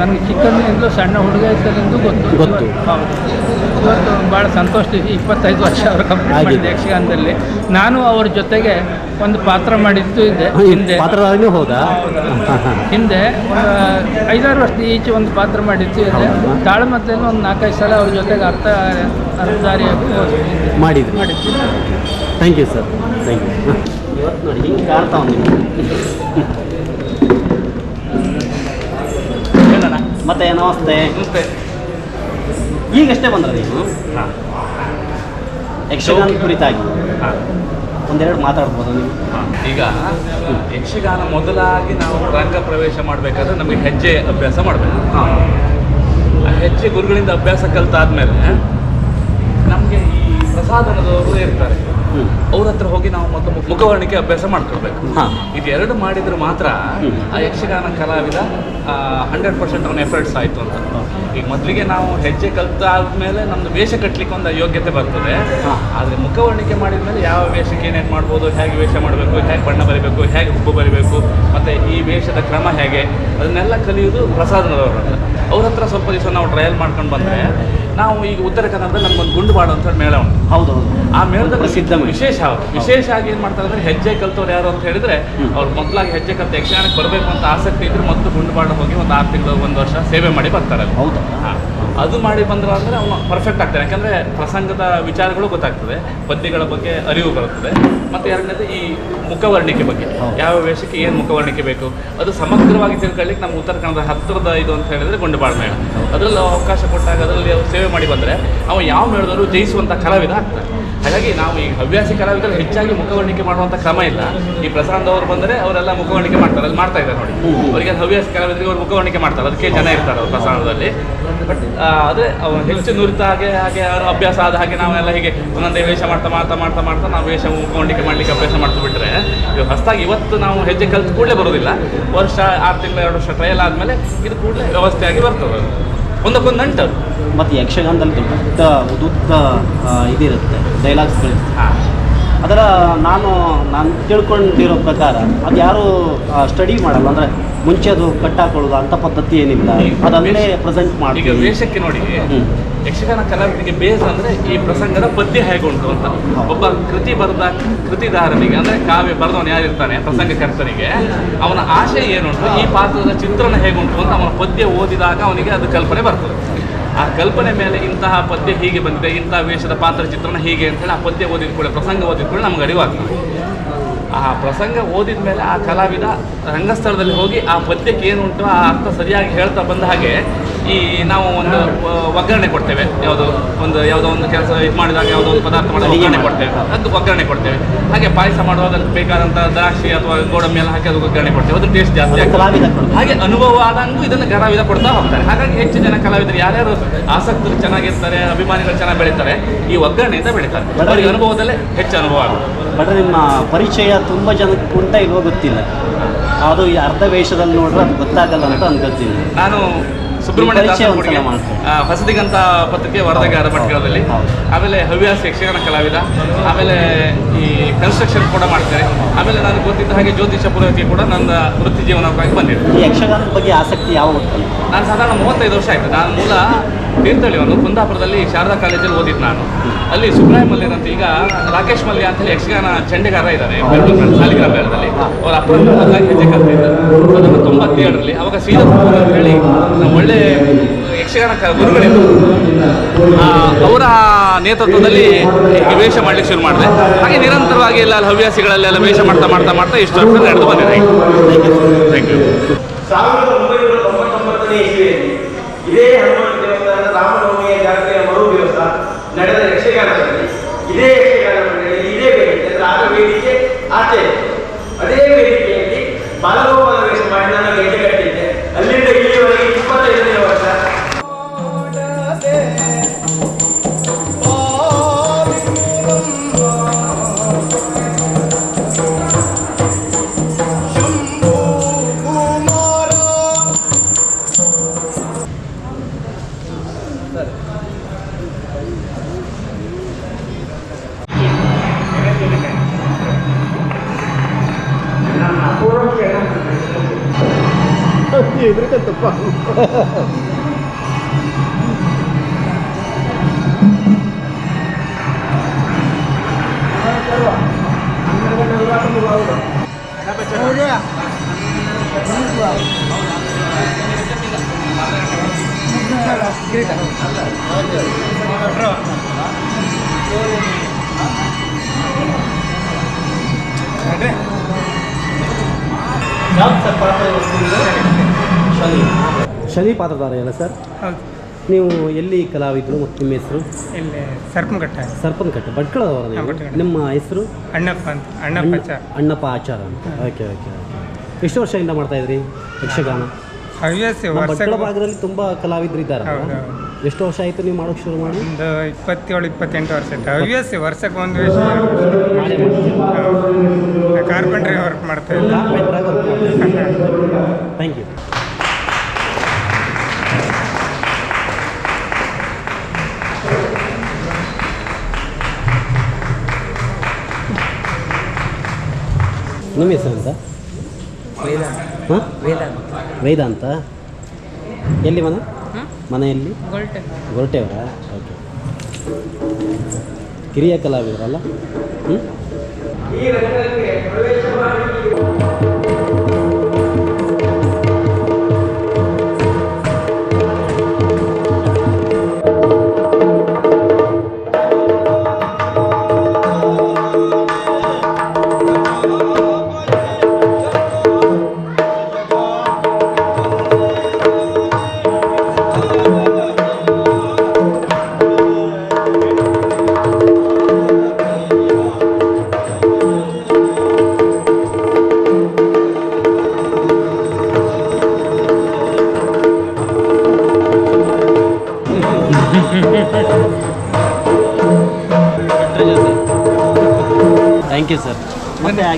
ನನಗೆ ಚಿಕ್ಕಂದಿನಿಂದಲೂ ಸಣ್ಣ ಹುಡುಗ ಇದ್ದಲ್ಲಿಂದು ಗೊತ್ತು. ಗೊತ್ತು. ಇವತ್ತು- ಹೌದು. ಇವತ್ತು ಭಾಳ ಸಂತೋಷ ಇಪ್ಪತ್ತೈದು ವರ್ಷ ಅವರು ಕಂಪ್ಲೀಟ್. ಮಾಡಿದ್ದೆ ಯಕ್ಷಗಾನದಲ್ಲಿ. ನಾನು ಅವ್ರ ಜೊತೆಗೆ ಒಂದು ಪಾತ್ರ ಮಾಡಿದ್ದು ಇದೆ ಹಿಂದೆ. ಹೌದಾ? ಹೋದ. ಐದಾರು ವರ್ಷ ಈಚೆ ಒಂದು ಪಾತ್ರ ಮಾಡಿದ್ದು ಇದೆ. ಹೌದಾ? ತಾಳ್ಮತ್ತಲ್ಲಿ ಒಂದು ನಾಲ್ಕೈದು ಸಲ ಅವ್ರ ಜೊತೆಗೆ ಅರ್ಥ ಅರ್ಧದಾರಿಯಾಗಿ ಮಾಡಿದ್ದು ಮಾಡಿದ್ದು. Thank you sir thank you ಇವತ್ತು ನೋಡಿ ಹಿಂಗೆ ಕಾಣ್ತಾವ ಮತ್ತೆ ನಮಸ್ತೆ. ಈಗಷ್ಟೇ ಬಂದ್ರ ನೀವು? ಯಕ್ಷಗಾನ ಕುರಿತಾಗಿ. ಒಂದೆರಡು ಮಾತಾಡ್ಬೋದು ನೀವು. ಈಗ ಯಕ್ಷಗಾನ ಮೊದಲಾಗಿ ನಾವು ರಂಗ ಪ್ರವೇಶ ಮಾಡಬೇಕಾದ್ರೆ ನಮಗೆ ಹೆಜ್ಜೆ ಅಭ್ಯಾಸ ಮಾಡಬೇಕು. ಆ ಹೆಜ್ಜೆ ಗುರುಗಳಿಂದ ಅಭ್ಯಾಸ ಕಲ್ತಾದ್ಮೇಲೆ ನಮಗೆ ಈ ಪ್ರಸಾದನದವರು ಇರ್ತಾರೆ. ಅವ್ರ ಹತ್ರ ಹೋಗಿ ನಾವು ಮೊದಲು ಮುಖವರ್ಣಿಕೆ ಅಭ್ಯಾಸ ಮಾಡ್ಕೊಳ್ಬೇಕು. ಹಾಂ. ಇದೆರಡು ಮಾಡಿದ್ರೆ ಮಾತ್ರ. ಆ ಯಕ್ಷಗಾನ ಕಲಾವಿದ ಹಂಡ್ರೆಡ್ ಪರ್ಸೆಂಟ್ ಅವನ ಎಫರ್ಟ್ಸ್ ಆಯಿತು ಅಂತ. ಈಗ ಮೊದಲಿಗೆ ನಾವು ಹೆಜ್ಜೆ ಕಲ್ತಾದ್ಮೇಲೆ ನಮ್ದು ವೇಷ ಕಟ್ಟಲಿಕ್ಕೆ ಒಂದು ಯೋಗ್ಯತೆ ಬರ್ತದೆ. ಆದರೆ ಮುಖವರ್ಣಿಕೆ ಮಾಡಿದ್ಮೇಲೆ ಯಾವ ವೇಷಕ್ಕೆ ಏನೇನು ಮಾಡ್ಬೋದು ಹೇಗೆ ವೇಷ ಮಾಡಬೇಕು ಹೇಗೆ ಬಣ್ಣ ಬರಿಬೇಕು ಹೇಗೆ ಉಬ್ಬು ಬರಿಬೇಕು ಮತ್ತು ಈ ವೇಷದ ಕ್ರಮ ಹೇಗೆ ಅದನ್ನೆಲ್ಲ ಕಲಿಯೋದು ಪ್ರಸಾದನದವ್ರ ಹತ್ರ. ಅವ್ರ ಹತ್ರ ಸ್ವಲ್ಪ ದಿವಸ ನಾವು ಟ್ರಯಲ್ ಮಾಡ್ಕೊಂಡು ಬಂದರೆ ನಾವು ಈಗ ಉತ್ತರ ಕನ್ನಡದಲ್ಲಿ ನಮ್ಗೊಂದು ಗುಂಡುಬಾಡು ಅಂತ ಹೇಳಿ ಮೇಳ ಉಂಟು ಹೌದು ಹೌದು ಆ ಮೇಳದಲ್ಲಿ ಸಿದ್ಧ ವಿಶೇಷ. ವಿಶೇಷ ಆಗಿ ಏನು ಮಾಡ್ತಾರೆ ಅಂದ್ರೆ ಹೆಜ್ಜೆ ಕಲ್ತವ್ರು ಯಾರು ಅಂತ ಹೇಳಿದ್ರೆ ಅವ್ರು ಮೊದಲಾಗಿ ಹೆಜ್ಜೆ ಕಲ್ತು ಯಕ್ಷಗಾನಕ್ಕೆ ಬರಬೇಕು ಅಂತ ಆಸಕ್ತಿ ಇದ್ರೆ ಮತ್ತು ಗುಂಡುಬಾಡು ಹೋಗಿ ಒಂದು ಆರು ತಿಂಗಳು ಒಂದು ವರ್ಷ ಸೇವೆ ಮಾಡಿ ಬರ್ತಾರೆ. ಹೌದಾ ಹಾ. ಅದು ಮಾಡಿ ಬಂದ್ರ ಅಂದರೆ ಅವನು ಪರ್ಫೆಕ್ಟ್ ಆಗ್ತಾನೆ. ಯಾಕಂದರೆ ಪ್ರಸಂಗದ ವಿಚಾರಗಳು ಗೊತ್ತಾಗ್ತದೆ. ಪದ್ಯಗಳ ಬಗ್ಗೆ ಅರಿವು ಬರುತ್ತದೆ. ಮತ್ತು ಎರಡನೇದು ಈ ಮುಖವರ್ಣಿಕೆ ಬಗ್ಗೆ. ಯಾವ ವೇಷಕ್ಕೆ ಏನು ಮುಖವರ್ಣಿಕೆ ಬೇಕು? ಅದು ಸಮಗ್ರವಾಗಿ ತಿಳ್ಕೊಳ್ಳಿಕ್ಕೆ ನಮ್ಮ ಉತ್ತರ ಕನ್ನಡದ ಹತ್ತಿರದ ಇದು ಅಂತ ಹೇಳಿದ್ರೆ ಗುಂಡುಬಾಳ ಮೇಳ ಅದರಲ್ಲಿ ಅವಕಾಶ ಕೊಟ್ಟಾಗ ಅದರಲ್ಲಿ ಅವರು ಸೇವೆ ಮಾಡಿ ಬಂದರೆ ಅವ ಯಾವ ಮೇಳದಲ್ಲೂ ಜಯಿಸುವಂಥ ಕಲಾವಿದ ಆಗ್ತಾರೆ ಹಾಗಾಗಿ ನಾವು ಈ ಹವ್ಯಾಸಿ ಕಲಾವಿದರು ಹೆಚ್ಚಾಗಿ ಮುಖವರ್ಣಿಕೆ ಮಾಡುವಂಥ ಕ್ರಮ ಇಲ್ಲ. ಈ ಪ್ರಸಾದ್ ಅವರು ಬಂದರೆ ಅವರೆಲ್ಲ ಮುಖವರ್ಣಿಕೆ ಮಾಡ್ತಾರೆ ಅಲ್ಲಿ ಮಾಡ್ತಾ ಇದ್ದಾರೆ ನೋಡಿ. ಅವರಿಗೆ ಹವ್ಯಾಸಿ ಕಲಾವಿದರಿಗೆ ಅವ್ರು ಮುಖವರ್ಣಿಕೆ ಮಾಡ್ತಾರೆ ಅದಕ್ಕೆ ಜನ ಇರ್ತಾರೆ ಅವ್ರು ಪ್ರಸಾದದಲ್ಲಿ ಬಟ್ ಅದೇ ಅವ್ರು ಹೆಚ್ಚು ನುರಿತ ಹಾಗೆ ಹಾಗೆ ಅವರು ಅಭ್ಯಾಸ ಆದ ಹಾಗೆ ನಾವೆಲ್ಲ ಹೀಗೆ ಒಂದೊಂದೇ ವೇಷ ಮಾಡ್ತಾ ಮಾಡ್ತಾ ಮಾಡ್ತಾ ಮಾಡ್ತಾ ನಾವು ವೇಷ ಮುಖವರ್ಣಿಕೆ ಮಾಡ್ಲಿಕ್ಕೆ ಅಭ್ಯಾಸ ಮಾಡ್ತಾ ಬಿಟ್ರೆ ಇವಾಗ ಹೊಸದಾಗಿ ಇವತ್ತು ನಾವು ಹೆಜ್ಜೆ ಕಲ್ತು ಕೂಡಲೇ ಬರೋದಿಲ್ಲ. ವರ್ಷ ಆರು ತಿಂಗಳು ಎರಡು ವರ್ಷ ಟ್ರಯಲ್ ಆದಮೇಲೆ ಇದು ಕೂಡಲೇ ವ್ಯವಸ್ಥೆಯಾಗಿ ಬರ್ತದೆ. ಒಂದಕ್ಕೊಂದು ನಂಟು. ಮತ್ತು ಯಕ್ಷಗಾನದಲ್ಲಿ ದೊಡ್ಡ ಉದುತ್ತ ಆ, ಇದಿರುತ್ತೆ ಡೈಲಾಗ್ಸ್ಗಳಿರುತ್ತೆ ಹಾಂ ಅದರ ನಾನು ನಾನು ತಿಳ್ಕೊಂಡಿರೋ ಪ್ರಕಾರ ಅದು ಯಾರು ಸ್ಟಡಿ ಮಾಡಲ್ಲ ಅಂದರೆ ಮುಂಚೆ ಅದು ಕಟ್ಟಾಕೊಳ್ಳೋದು ಅಂತ ಪದ್ಧತಿ ಏನಿಲ್ಲ. ಅದನ್ನೇ ಪ್ರೆಸೆಂಟ್ ಈಗ ಮಾಡ್ತೀವಿ ವೇಷಕ್ಕೆ ನೋಡಿ. ಯಕ್ಷಗಾನ ಕಲಾವಿದರಿಗೆ ಬೇಸ್ ಅಂದ್ರೆ ಈ ಪ್ರಸಂಗದ ಪದ್ಯ ಹೇಗೆ ಉಂಟು ಅಂತ. ಒಬ್ಬ ಕೃತಿ ಬರೆದ ಕೃತಿದಾರನಿಗೆ ಅಂದ್ರೆ ಕಾವ್ಯ ಬರೆದವನು ಯಾರಿರ್ತಾನೆ ಪ್ರಸಂಗಕರ್ತನಿಗೆ ಅವನ ಆಶಯ ಏನುಂಟು ಈ ಪಾತ್ರದ ಚಿತ್ರಣ ಹೇಗುಂಟು ಅಂತ ಅವನ ಪದ್ಯ ಓದಿದಾಗ ಅವನಿಗೆ ಅದು ಕಲ್ಪನೆ ಬರ್ತದೆ. ಆ ಕಲ್ಪನೆ ಮೇಲೆ ಇಂತಹ ಪದ್ಯ ಹೀಗೆ ಬಂದಿದೆ ಇಂತಹ ವೇಷದ ಪಾತ್ರ ಚಿತ್ರಣ ಹೀಗೆ ಅಂತ ಹೇಳಿ ಆ ಪದ್ಯ ಓದಿದ ಕೂಡ ಪ್ರಸಂಗ ಓದಿದ ಕೂಡ ನಮ್ಗೆ ಅರಿವಾಗ್ತದೆ. ಆ ಪ್ರಸಂಗ ಓದಿದ ಮೇಲೆ ಆ ಕಲಾವಿದ ರಂಗಸ್ಥಳದಲ್ಲಿ ಹೋಗಿ ಆ ಪದ್ಯಕ್ಕೆ ಏನು ಉಂಟು ಆ ಅರ್ಥ ಸರಿಯಾಗಿ ಹೇಳ್ತಾ ಬಂದ ಹಾಗೆ ಈ ನಾವು ಒಂದು ಒಗ್ಗರಣೆ ಕೊಡ್ತೇವೆ. ಯಾವುದೋ ಒಂದು ಯಾವುದೋ ಒಂದು ಕೆಲಸ ಇದು ಮಾಡಿದಾಗ ಯಾವುದೋ ಒಂದು ಪದಾರ್ಥ ಮಾಡಿದಾಗ ಒಗ್ಗರಣೆ ಕೊಡ್ತೇವೆ. ಅದು ಒಗ್ಗರಣೆ ಕೊಡ್ತೇವೆ. ಹಾಗೆ ಪಾಯಸ ಮಾಡುವಾಗ ಅದಕ್ಕೆ ಬೇಕಾದಂಥ ದ್ರಾಕ್ಷಿ ಅಥವಾ ಗೋಡಂಬಿ ಎಲ್ಲ ಹಾಕಿ ಅದು ಒಗ್ಗರಣೆ ಕೊಡ್ತೇವೆ. ಅದು ಟೇಸ್ಟ್ ಜಾಸ್ತಿ ಆಗ್ತದೆ. ಕಲಾವಿದ ಹಾಗೆ ಅನುಭವ ಆದಂಗೂ ಇದನ್ನು ಕಲಾವಿದ ಕೊಡ್ತಾ ಹೋಗ್ತಾರೆ. ಹಾಗಾಗಿ ಹೆಚ್ಚು ಜನ ಕಲಾವಿದರು ಯಾರ್ಯಾರು ಆಸಕ್ತರು ಚೆನ್ನಾಗಿರ್ತಾರೆ ಅಭಿಮಾನಿಗಳು ಚೆನ್ನಾಗಿ ಬೆಳೀತಾರೆ ಈ ಒಗ್ಗರಣೆಯಿಂದ ಬೆಳೀತಾರೆ. ಅವರಿಗೆ ಅನುಭವದಲ್ಲೇ ಹೆಚ್ಚು ಅನುಭವ ಆಗುತ್ತೆ. ಬಟ್ ನಿಮ್ಮ ಪರಿಚಯ ತುಂಬ ಜನಕ್ಕೆ ಉಂಟ ಇಲ್ವೋ ಗೊತ್ತಿಲ್ಲ. ಅದು ಈ ಅರ್ಧ ವೇಷದಲ್ಲಿ ನೋಡ್ರೆ ಅದು ಗೊತ್ತಾಗಲ್ಲ ಅಂತ ಅನ್ಕೋತೀನಿ. ನಾನು ಸುಬ್ರಹ್ಮಣ್ಯ ಹೊಸದಿಗಂತ ಪತ್ರಿಕೆ ವರದಗಾರ ಪಟ್ಕಳದಲ್ಲಿ. ಆಮೇಲೆ ಹವ್ಯಾಸ ಯಕ್ಷಗಾನ ಕಲಾವಿದ ಆಮೇಲೆ ಈ ಕನ್ಸ್ಟ್ರಕ್ಷನ್ ಕೂಡ ಮಾಡ್ತಾರೆ. ಆಮೇಲೆ ನನಗೆ ಗೊತ್ತಿದ್ದ ಹಾಗೆ ಜ್ಯೋತಿಷ ಪುರೋಹಿತಿ ಕೂಡ ನನ್ನ ವೃತ್ತಿ ಜೀವನಕ್ಕಾಗಿ ಬಂದಿದೆ. ಈ ಯಕ್ಷಗಾನದ ಬಗ್ಗೆ ಆಸಕ್ತಿ ಯಾವ? ನಾನು ಸಾಧಾರಣ ಮೂವತ್ತೈದು ವರ್ಷ ಆಯಿತು. ನಾನು ಮೂಲ ತೀರ್ಥಳ್ಳಿಯವನು ಕುಂದಾಪುರದಲ್ಲಿ ಶಾರದಾ ಕಾಲೇಜಲ್ಲಿ ಓದಿದ್ದು ನಾನು. ಅಲ್ಲಿ ಸುಬ್ರಾಯ ಮಲ್ಯರ್ ಅಂತ ಈಗ ರಾಕೇಶ್ ಮಲ್ಯ ಅಂತ ಹೇಳಿ ಯಕ್ಷಗಾನ ಚಂಡಿಗಾರ ಇದ್ದಾರೆ ಬೆಂಗಳೂರು ಸಾಲಿಗ್ರಾಮ ಮೇಳದಲ್ಲಿ ಅವ್ರ ಅಪ್ಪ ಹೆಜ್ಜೆ ಕಲ್ತಿದ್ರು. ಅದನ್ನು ತೊಂಬತ್ತೇಳರಲ್ಲಿ ಅವಾಗ ಸೀದಾ ಅಂತ ಹೇಳಿ ನಮ್ಮ ಒಳ್ಳೆ ಯಕ್ಷಗಾನ ಗುರುಗಳಿದ್ದರು ಅವರ ನೇತೃತ್ವದಲ್ಲಿ ವೇಷ ಮಾಡ್ಲಿಕ್ಕೆ ಶುರು ಮಾಡಿದೆ. ಹಾಗೆ ನಿರಂತರವಾಗಿ ಎಲ್ಲ ಹವ್ಯಾಸಿಗಳಲ್ಲೆಲ್ಲ ವೇಷ ಮಾಡ್ತಾ ಮಾಡ್ತಾ ಮಾಡ್ತಾ ಇಷ್ಟು ವರ್ಷ ನಡೆದು ಬಂದಿದೆ. ಇದೇ. ಅದೇ ವೇದಿಕೆಯಲ್ಲಿ ಬಾಲಗೋಪಾಲ ವೇಷ ಮಾಡಿ ನಾನು ಅಲ್ಲಿಂದ ಇಲ್ಲಿಯವರೆಗೆ ಶನಿ ಪಾತ್ರಧಾರ ಅಲ್ಲ ಸರ್? ನೀವು ಎಲ್ಲಿ ಕಲಾವಿದರು ಮತ್ತು ನಿಮ್ಮ ಹೆಸರು? ಇಲ್ಲಿ ಸರ್ಪಂಗಟ್ಟ ಸರ್ಪನಕಟ್ಟೆ ಭಟ್ಕಳದವರ ನಿಮ್ಮ ಹೆಸರು? ಅಣ್ಣಪ್ಪ ಅಂತ ಅಣ್ಣಪ್ಪ ಅಣ್ಣ- ಅಣ್ಣಪ್ಪ ಆಚಾರ ಅಂತ. Okay okay. ಎಷ್ಟು ವರ್ಷದಿಂದ ಮಾಡ್ತಾ ಇದ್ರಿ ಯಕ್ಷಗಾನ? ಹವ್ಯಾಸಿ ಭಾಗದಲ್ಲಿ ತುಂಬಾ ಕಲಾವಿದ್ರು ಇದ್ದಾರೆ ಹೌದು, ಹೌದು. ಎಷ್ಟು ವರ್ಷ ಆಯ್ತು ನೀವು ಮಾಡೋಕೆ ಶುರು ಮಾಡಿ? ಒಂದು ಇಪ್ಪತ್ತೇಳು ಇಪ್ಪತ್ತೆಂಟು ವರ್ಷ ಆಯ್ತು. ಹವ್ಯಾಸ ವರ್ಷಕ್ಕೆ ಒಂದು ವರ್ಷ ಮಾಡೇ ಕಾರ್ಪೆಂಟ್ರಿ ವರ್ಕ್ ಮಾಡ್ತಾ ಇದ್ದೆ. ಥ್ಯಾಂಕ್ ಯು ನಿಮ್ಮ ಹೆಸರು ಅಂತ ಹಾಂ? ವೇದಾಂತ ಎಲ್ಲಿ ಮನೆ? ಮನೆಯಲ್ಲಿ? ಗೊರಟೆಯವರ ಓಕೆ. ಕಿರಿಯ ಕಲಾವಿದರಲ್ಲ? ಹ್ಞೂ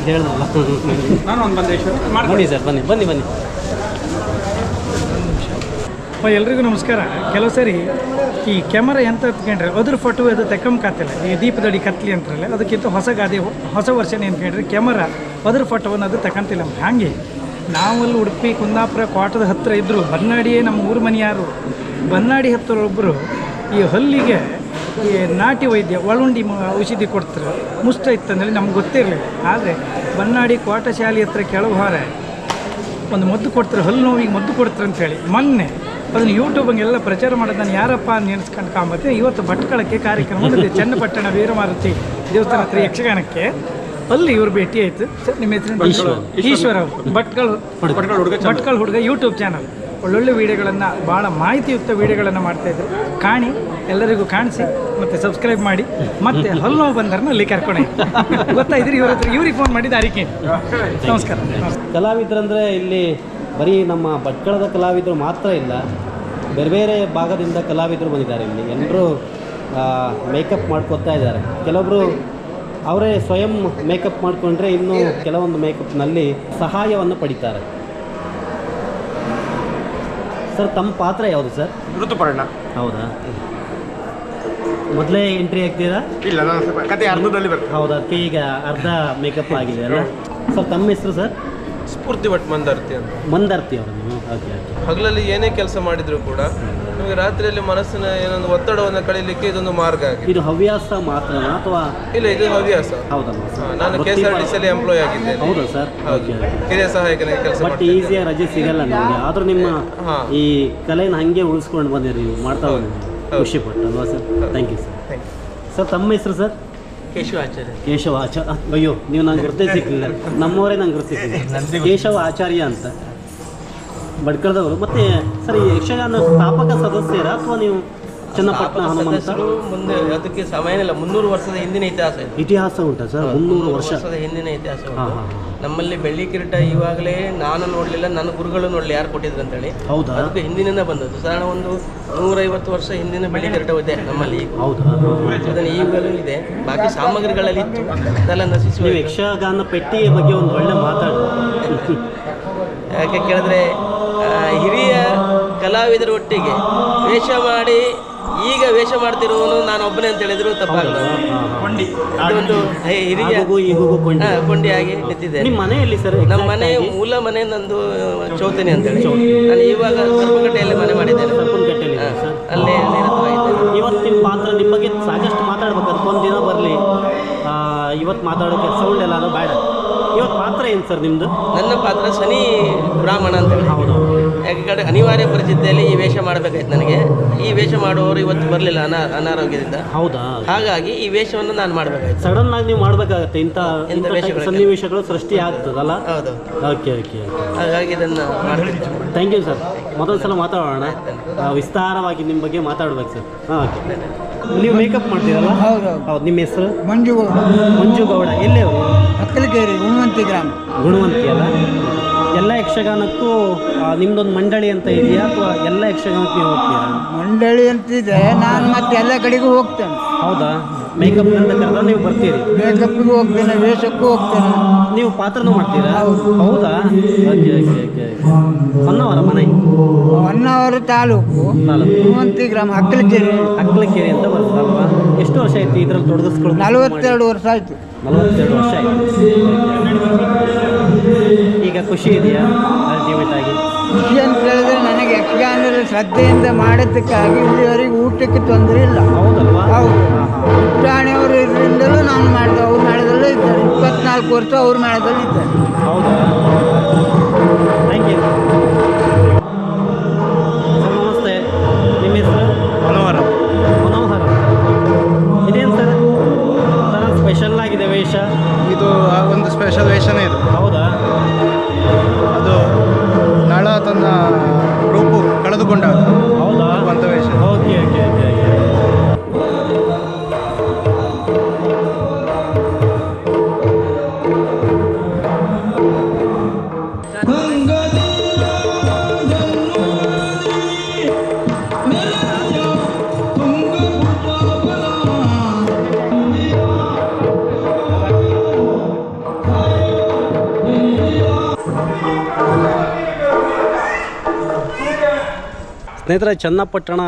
ಹೇಳಿದ್ರಲ್ಲ ನಾನು ಒಂದು ಬಂದೆ ಬನ್ನಿ ಸರ್ ಬನ್ನಿ ಬನ್ನಿ ಬನ್ನಿ. ಅಪ್ಪ ಎಲ್ರಿಗೂ ನಮಸ್ಕಾರ. ಕೆಲವು ಸರಿ ಈ ಕ್ಯಾಮರಾ ಎಂತ ಎತ್ಕೊಂಡ್ರೆ ಅದ್ರ ಫೋಟೋ ಅದು ತೆಕ್ಕಂಬಾತಿಲ್ಲ ಈ ದೀಪದಡಿ ಕತ್ಲಿ ಅಂತಾರಲ್ಲ ಅದಕ್ಕಿಂತ ಹೊಸ ಗಾದೆ ಹೊಸ ವರ್ಷನ ಏನ್ಕೊಂಡ್ರೆ ಕ್ಯಾಮರಾ ಅದ್ರ ಫೋಟೋವನ್ನು ಅದು ತಗೊಂತಿಲ್ಲ ಹಾಗೆ ನಾವಲ್ಲಿ ಉಡುಪಿ ಕುಂದಾಪುರ ಕೋಟದ ಹತ್ತಿರ ಇದ್ದರು ಬನ್ನಾಡಿಯೇ ನಮ್ಮ ಊರು ಮನೆಯಾರು. ಬನ್ನಾಡಿ ಹತ್ತಿರ ಒಬ್ಬರು ಈ ಹಲ್ಲಿಗೆ ಈ ನಾಟಿ ವೈದ್ಯ ಒಳುಂಡಿ ಔಷಧಿ ಕೊಡ್ತಾರೆ. ಮುಷ್ಟ ಇತ್ತಂದರೆ ನಮ್ಗೆ ಗೊತ್ತಿರಲಿಲ್ಲ. ಆದರೆ ಬನ್ನಾಡಿ ಕೋಟ ಶಾಲೆ ಹತ್ರ ಕೆಳಗೆ ಹಾರ ಒಂದು ಮದ್ದು ಕೊಡ್ತಾರೆ ಹಲ್ಲು ನೋವಿಗೆ ಮದ್ದು ಕೊಡ್ತಾರೆ ಅಂತೇಳಿ. ಮೊನ್ನೆ ಅದನ್ನು ಯೂಟ್ಯೂಬಂಗೆಲ್ಲ ಪ್ರಚಾರ ಮಾಡೋದು ನಾನು ಯಾರಪ್ಪ ಅಂತ ನೆನೆಸ್ಕೊಂಡು ಕಾಂಬತ್ತೆ ಇವತ್ತು ಭಟ್ಕಳಕ್ಕೆ ಕಾರ್ಯಕ್ರಮ ಬಂದಿದೆ. ಚನ್ನಪಟ್ಟಣ ವೀರಮಾರುತಿ ದೇವಸ್ಥಾನ ಹತ್ರ ಯಕ್ಷಗಾನಕ್ಕೆ. ಅಲ್ಲಿ ಇವರು ಭೇಟಿ ಆಯಿತು. ಸರ್ ನಿಮ್ಮ ಹೆಸರು ಈಶ್ವರ. ಭಟ್ಕಳ ಭಟ್ಕಳ ಭಟ್ಕಳ ಹುಡುಗ ಯೂಟ್ಯೂಬ್ ಚಾನಲ್. ಒಳ್ಳೊಳ್ಳೆ ವಿಡಿಯೋಗಳನ್ನು ಭಾಳ ಮಾಹಿತಿಯುಕ್ತ ವಿಡಿಯೋಗಳನ್ನು ಮಾಡ್ತಾಯಿದ್ರು ಕಾಣಿ, ಎಲ್ಲರಿಗೂ ಕಾಣಿಸಿ, ಮತ್ತು ಸಬ್ಸ್ಕ್ರೈಬ್ ಮಾಡಿ, ಮತ್ತೆ ಹಲ್ಲು ನೋವು ಬಂದರನ್ನ ಅಲ್ಲಿ ಕರ್ಕೊಂಡು ಗೊತ್ತಾಯಿದ್ರಿ ಇವ್ರ ಹತ್ರ, ಇವ್ರಿಗೆ ಫೋನ್ ಮಾಡಿದ್ದು ಅರಿಕೆ. ನಮಸ್ಕಾರ ಕಲಾವಿದರಂದರೆ ಇಲ್ಲಿ ಬರೀ ನಮ್ಮ ಭಟ್ಕಳದ ಕಲಾವಿದರು ಮಾತ್ರ ಇಲ್ಲ, ಬೇರೆ ಬೇರೆ ಭಾಗದಿಂದ ಕಲಾವಿದರು ಬಂದಿದ್ದಾರೆ ಇಲ್ಲಿ. ಎಲ್ಲರೂ ಮೇಕಪ್ ಮಾಡ್ಕೊತಾ ಇದ್ದಾರೆ. ಕೆಲವೊಬ್ಬರು ಅವರೇ ಸ್ವಯಂ ಮೇಕಪ್ ಮಾಡಿಕೊಂಡ್ರೆ ಇನ್ನೂ ಕೆಲವೊಂದು ಮೇಕಪ್ನಲ್ಲಿ ಸಹಾಯವನ್ನು ಪಡಿತಾರೆ. ಸರ್ ತಮ್ಮ ಪಾತ್ರ ಯಾವುದು ಸರ್? ಋತುಪರ್ಣ. ಹೌದಾ? ಮೊದಲೇ ಎಂಟ್ರಿ ಆಗ್ತೀರಾ ಇಲ್ಲ ನಾನು ಸ್ವಲ್ಪ ಕತೆ ಅರ್ಧದಲ್ಲಿ ಬರ್ತದೆ. ಹೌದಾ? ಅದಕ್ಕೆ ಈಗ ಅರ್ಧ ಮೇಕಪ್ ಆಗಿದೆ ಅಲ್ಲ? ಸರ್ ತಮ್ಮ ಹೆಸರು ಸರ್? ಸ್ಫೂರ್ತಿ ಭಟ್ ಮಂದಾರ್ತಿ ಅಂತ. ಮಂದರ್ತಿ ಅವರು ನೀವು ಓಕೆ ಓಕೆ. ಹಗಲಲ್ಲಿ ಏನೇ ಕೆಲಸ ಮಾಡಿದ್ರು ಕೂಡ ನಿಮಗೆ ರಾತ್ರಿಯಲ್ಲಿ ಮನಸ್ಸಿನ ಏನೊಂದು ಒತ್ತಡವನ್ನು ಕಳೀಲಿಕ್ಕೆ ಇದೊಂದು ಮಾರ್ಗ ಆಗಿದೆ. ಇದು ಹವ್ಯಾಸ ಮಾತ್ರ ಅಥವಾ ಇಲ್ಲ ಇದು ಹವ್ಯಾಸ. ಹೌದಲ್ವಾ ಹಾ, ಸರ್ ನಾನು ಕೆ ಎಸ್ ಆರ್ ಟಿ ಸಿಯಲ್ಲಿ ಎಂಪ್ಲಾಯ್ ಆಗಿದ್ದೇನೆ. ಹೌದಾ ಸರ್? ಹೌದು. ಓಕೆ ಕಿರಿಯ ಸಹಾಯಕನಾಗಿ ಕೆಲಸ ಬಟ್ ಮಾಡ್ತೀನಿ ಈಸಿಯಾಗಿ ರಜೆ ಸಿಗಲ್ಲ ನಿಮಗೆ. ಆದ್ರೂ ನಿಮ್ಮ ಹಾ. ಈ ಕಲೆಯನ್ನು ಹಂಗೆ ಉಳಿಸ್ಕೊಂಡು ಬಂದಿರಿ ನೀವು ಮಾಡ್ತಾ ಹೋಗಿ ಬಂದಿರಿ. ಖುಷಿ ಪಟ್ಟು ಅಲ್ವಾ sir? Thank you sir sir ತಮ್ಮ ಹೆಸರು ಸರ್? ಕೇಶವ ಆಚಾರ್ಯ. ಕೇಶವ ಆಚಾರ್ಯ. ಅಯ್ಯೋ ನೀವು ನಂಗೆ ಗುರ್ತೇ ಸಿಕ್ಕಿಲ್ಲ ನಮ್ಮವರೇ ನಂಗೆ ಗುರುತಿಸಿಲ್ಲ ಕೇಶವ ಆಚಾರ್ಯ ಅಂತ. ಬಡ್ಕಳದವರು ಮತ್ತೆ ಸರ್ ಈ ಯಕ್ಷಗಾನ ಸ್ಥಾಪಕ ಸದಸ್ಯರ ಅಥವಾ ನೀವು ಚನ್ನಪಟ್ಟಣ ಹನುಮಂತ? ಸದಸ್ಯರು ಮುಂದೆ ಅದಕ್ಕೆ ಸಮಯನಿಲ್ಲ ಮುನ್ನೂರು ವರ್ಷದ ಹಿಂದಿನ ಇತಿಹಾಸ ಇದೆ. ಇತಿಹಾಸ ಉಂಟಾ ಸರ್? ಮುನ್ನೂರು ವರ್ಷ. ವರ್ಷದ ಹಿಂದಿನ ಇತಿಹಾಸ ಹಾಂ ಉಂಟು. ನಮ್ಮಲ್ಲಿ ಬೆಳ್ಳಿ ಕಿರೀಟ ಇವಾಗಲೇ ನಾನು ನೋಡಲಿಲ್ಲ ನನ್ನ ಗುರುಗಳು ನೋಡಲಿ ಯಾರು ಕೊಟ್ಟಿದ್ರು ಅಂತೇಳಿ. ಹೌದಾ? ಅದಕ್ಕೆ ಹಿಂದಿನಿಂದ ಬಂದದ್ದು. ಸಾಧಾರಣ ಒಂದು ನೂರೈವತ್ತು ವರ್ಷ ಹಿಂದಿನ ಬೆಳ್ಳಿ ಕಿರೀಟ ಇದೆ ನಮ್ಮಲ್ಲಿ ಈಗ. ಹೌದಾ? ಅದನ್ನು ಈಗಲೂ ಇದೆ. ಬಾಕಿ ಸಾಮಗ್ರಿಗಳಲ್ಲಿ ಇತ್ತು. ಅದೆಲ್ಲ ನಶಿಸಿ ನೀವು. ಯಕ್ಷಗಾನ ಪೆಟ್ಟಿಗೆ ಬಗ್ಗೆ ಒಂದು ಒಳ್ಳೆ ಮಾತಾಡಿ ಯಾಕೆ ಕೇಳಿದ್ರೆ ಹಿರಿಯ ಕಲಾವಿದರ ಒಟ್ಟಿಗೆ ವೇಷ ಮಾಡಿ ಈಗ ವೇಷ ಮಾಡ್ತಿರುವವನು ನಾನು ಒಬ್ಬನೇ ಅಂತ ಹೇಳಿದ್ರು ತಪ್ಪಾಗಲ್ಲ. ಹಿ- ಹಿರಿಯ ಕೊಂಡಿಯಾಗಿ ನಿಂತಿದ್ದೇನೆ ನಿಮ್ಮ ಮನೆಯಲ್ಲಿ ಸರ್ ನಮ್ಮ ಮನೆ ಮೂಲ ಮನೆ ನಂದು ಚೌತನಿ ಅಂತ ಹೇಳಿ. ನಾನು ಇವಾಗ ಸರ್ಪಗಟ್ಟೆಯಲ್ಲಿ ಮನೆ ಮಾಡಿದ್ದೇನೆ. ಸರ್ಪನಕಟ್ಟೆಯಲ್ಲಿ ಹಾ, ಸರ್. ಅಲ್ಲೇ ಇವತ್ತಿನ ಇವತ್ತು ನಿಮ್ಮ ಪಾತ್ರ ನಿಮ್ಮ ಬಗ್ಗೆ ಸಾಕಷ್ಟು ಮಾತಾಡ್ಬೇಕು ಅದಕ್ಕೊಂದು ದಿನ ಬರಲಿ. ಇವತ್ತು ಮಾತಾಡೋಕೆ ಸೌಂಡ್ ಎಲ್ಲ ಅದು ಬೇಡ. ಇವತ್ತು ಪಾತ್ರ ಏನು ಸರ್ ನಿಮ್ಮದು ನನ್ನ ಪಾತ್ರ ಶನಿ ಬ್ರಾಹ್ಮಣ ಅಂತ ಹೇಳಿ. ಹೌದು. ಯಾಕೆ ಕಡೆ ಅನಿವಾರ್ಯ ಪರಿಸ್ಥಿತಿಯಲ್ಲಿ ಈ ವೇಷ ಮಾಡಬೇಕಾಯ್ತು ನನಗೆ. ಈ ವೇಷ ಮಾಡುವವರು ಇವತ್ತು ಬರಲಿಲ್ಲ ಅನಾ ಅನಾರೋಗ್ಯದಿಂದ. ಹೌದಾ? ಹಾಗಾಗಿ ಈ ವೇಷವನ್ನು ನಾನು ಮಾಡಬೇಕಾಯ್ತು. ಸಡನ್ ಆಗಿ ನೀವು ಮಾಡಬೇಕಾಗತ್ತೆ. ಇಂಥ ಇಂಥ ವೇಷಗಳು. ಸನ್ನಿವೇಶಗಳು ಸೃಷ್ಟಿ ಆಗ್ತದಲ್ಲ? ಹೌದು. ಓಕೆ ಓಕೆ ಹಾಗಾಗಿ ಇದನ್ನು ಥ್ಯಾಂಕ್ ಯು ಸರ್ ಮೊದಲ ಸಲ ಮಾತಾಡೋಣ. ಆ, ವಿಸ್ತಾರವಾಗಿ ನಿಮ್ಮ ಬಗ್ಗೆ ಮಾತಾಡ್ಬೇಕು ಸರ್ ಹಾಂ ಓಕೆ. ನೀವು ಮೇಕಪ್ ಮಾಡ್ತೀರಲ್ಲ? ಹೌದು ಹೌದು. ನಿಮ್ಮ ಹೆಸರು? ಮಂಜುಗೌಡ ಮಂಜು ಗೌಡ. ಎಲ್ಲೇ ಅವರು ಅಕ್ಕಲಕೇರಿ ಉಣವಂತಿ ಗ್ರಾಮ. ಗುಣವಂತಿ ಅಲ್ಲ ಎಲ್ಲ ಯಕ್ಷಗಾನಕ್ಕೂ ನಿಮ್ಮದೊಂದು ನಿಮ್ದೊಂದು ಮಂಡಳಿ ಅಂತ ಇದೆಯಾ ಅಥವಾ ಎಲ್ಲ ಯಕ್ಷಗಾನಕ್ಕೆ ನೀವು ಹೋಗ್ತೀರಾ? ಮಂಡಳಿ ಅಂತಿದೆ. ನಾನು ಮತ್ತೆ ಎಲ್ಲ ಕಡೆಗೂ ಹೋಗ್ತೇನೆ. ಹೌದಾ? ಮೇಕಪ್ ಅಂತ ನೀವು ಬರ್ತೀರಿ. ಮೇಕಪ್ಗೂ ಹೋಗ್ತೇನೆ ವೇಷಕ್ಕೂ ಹೋಗ್ತೇನೆ. ನೀವು ಪಾತ್ರನೂ ಮಾಡ್ತೀರಾ? ಹೌದಾ. ಓಕೆ ಓಕೆ ಓಕೆ ಹೊನ್ನವರ ಮನೆ. ಹೊನ್ನಾವರ ತಾಲೂಕು. ಮೂವಂತಿ ಗ್ರಾಮ ಅಕ್ಕಲಕೇರಿ. ಅಕ್ಕಲಕೇರಿ ಅಂತ ಬರ್ತದಲ್ವಾ ಎಷ್ಟು ವರ್ಷ ಆಯ್ತು ಇದ್ರಲ್ಲಿ ತೊಡಗಿಸ್ಕೊಳ್ಳಿ ನಲವತ್ತೆರಡು ವರ್ಷ ಆಯ್ತು. ನಲವತ್ತೆರಡು ವರ್ಷ ಆಯ್ತು. ಈಗ ಖುಷಿ ಇದೆಯಾ? ಅಲ್ಟಿಮೇಟ್ ಆಗಿ ಖುಷಿ ಅಂತ ಹೇಳಿದ್ರೆ ನನಗೆ ಯಕ್ಷಗಾನದಲ್ಲಿ ಶ್ರದ್ಧೆಯಿಂದ ಮಾಡೋದಕ್ಕಾಗಿ ಇಲ್ಲಿವರೆಗೆ ಊಟಕ್ಕೆ ತೊಂದರೆ ಇಲ್ಲ. ಹೌದಲ್ವಾ? ಹೌದು. ಪುಟಾಣಿಯವರು ಇದರಿಂದಲೂ ನಾನು ಮಾಡಿದೆ ಅವ್ರು ಮಾಡಿದಲ್ಲೂ ಇದ್ದಾರೆ. ಇಪ್ಪತ್ನಾಲ್ಕು ವರ್ಷ ಅವ್ರು ಮೇಳದಲ್ಲಿ ಇದ್ದಾರೆ. ಹೌದಾ? ಸ್ನೇಹಿತರೆ, ಚನ್ನಪಟ್ಟಣ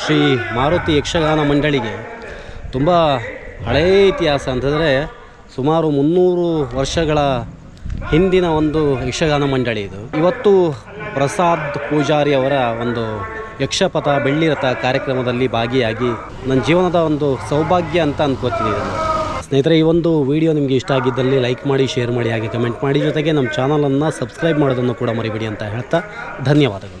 ಶ್ರೀ ಮಾರುತಿ ಯಕ್ಷಗಾನ ಮಂಡಳಿಗೆ ತುಂಬ ಹಳೆಯ ಇತಿಹಾಸ ಅಂತಂದರೆ ಸುಮಾರು ಮುನ್ನೂರು ವರ್ಷಗಳ ಹಿಂದಿನ ಒಂದು ಯಕ್ಷಗಾನ ಮಂಡಳಿ ಇದು. ಇವತ್ತು ಪ್ರಸಾದ್ ಪೂಜಾರಿ ಅವರ ಒಂದು ಯಕ್ಷಪಥ ಬೆಳ್ಳಿರಥ ಕಾರ್ಯಕ್ರಮದಲ್ಲಿ ಭಾಗಿಯಾಗಿ ನನ್ನ ಜೀವನದ ಒಂದು ಸೌಭಾಗ್ಯ ಅಂತ ಅಂದ್ಕೋತೀನಿ ಸ್ನೇಹಿತರೆ, ಈ ಒಂದು ವಿಡಿಯೋ ನಿಮಗೆ ಇಷ್ಟ ಆಗಿದ್ದಲ್ಲಿ ಲೈಕ್ ಮಾಡಿ, ಶೇರ್ ಮಾಡಿ, ಹಾಗೆ ಕಮೆಂಟ್ ಮಾಡಿ. ಜೊತೆಗೆ ನಮ್ಮ ಚಾನಲನ್ನು ಸಬ್ಸ್ಕ್ರೈಬ್ ಮಾಡೋದನ್ನು ಕೂಡ ಮರಿಬೇಡಿ ಅಂತ ಹೇಳ್ತಾ ಧನ್ಯವಾದಗಳು.